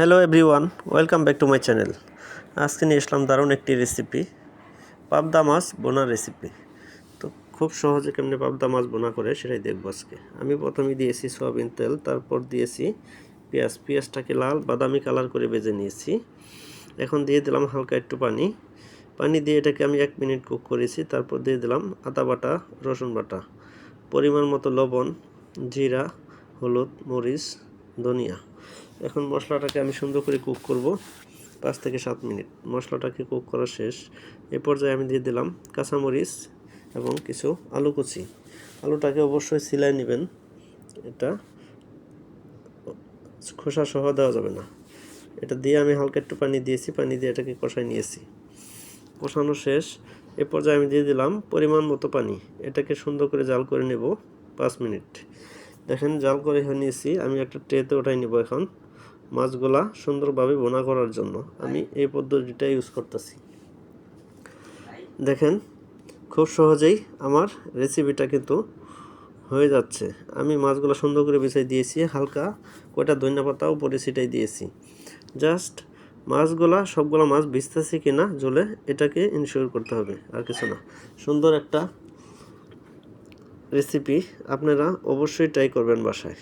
Hello everyone welcome back to my channel আজকে নিয়ে আসলাম দারুণ একটি রেসিপি পাবদা মাছ বোনা রেসিপি তো খুব সহজে কেমনি পাবদা মাছ বোনা করে সেটাই দেখব আজকে। আমি প্রথমে দিয়েছি সয়াবিন তেল, তারপর দিয়েছি পেঁয়াজ। পেঁয়াজটাকে লাল বাদামি কালার করে বেজে নিয়েছি। এখন দিয়ে দিলাম হালকা একটু পানি। পানি দিয়ে এটাকে আমি এক মিনিট কুক করেছি, তারপর দিয়ে দিলাম আদা বাটা, রসুন বাটা। পরিমাণ মতো লবণ, জিরা, হলুদ, মরিচ ধনিয়া। এখন মশলাটাকে আমি সুন্দর করে কুক করব পাঁচ থেকে সাত মিনিট। মশলাটাকে কুক করা শেষ। এ পর্যায়ে আমি দিয়ে দিলাম কাঁচামরিচ এবং কিছু আলু কুচি। আলুটাকে অবশ্যই সিলাই নেবেন। এটা খোসা সহ দেওয়া যাবে না। এটা দিয়ে আমি হালকা একটু পানি দিয়েছি, পানি দিয়ে এটাকে কষাই নিয়েছি। কষানো শেষ। এ পর্যায়ে আমি দিয়ে দিলাম পরিমাণ মতো পানি। এটাকে সুন্দর করে জাল করে নেব পাঁচ মিনিট। দেখেন জাল করে নিয়েছি, আমি একটা ট্রেতে ওঠাই নেব এখন। মাছগুলা সুন্দরভাবে বোনা করার জন্য আমি এই পদ্ধতিটা ইউজ করতেছি। দেখেন, খুব সহজেই আমার রেসিপিটা কিন্তু হয়ে যাচ্ছে। আমি মাছগুলো সুন্দর করে বিছাই দিয়েছি, হালকা কয়টা ধনিয়া পাতা উপরে ছিটাই দিয়েছি। জাস্ট মাছগুলা, সবগুলো মাছ ভিজতেছে কিনা জলে এটাকে ইনশিওর করতে হবে, আর কিছু না। সুন্দর একটা রেসিপি আপনারা অবশ্যই ট্রাই করবেন বাসায়।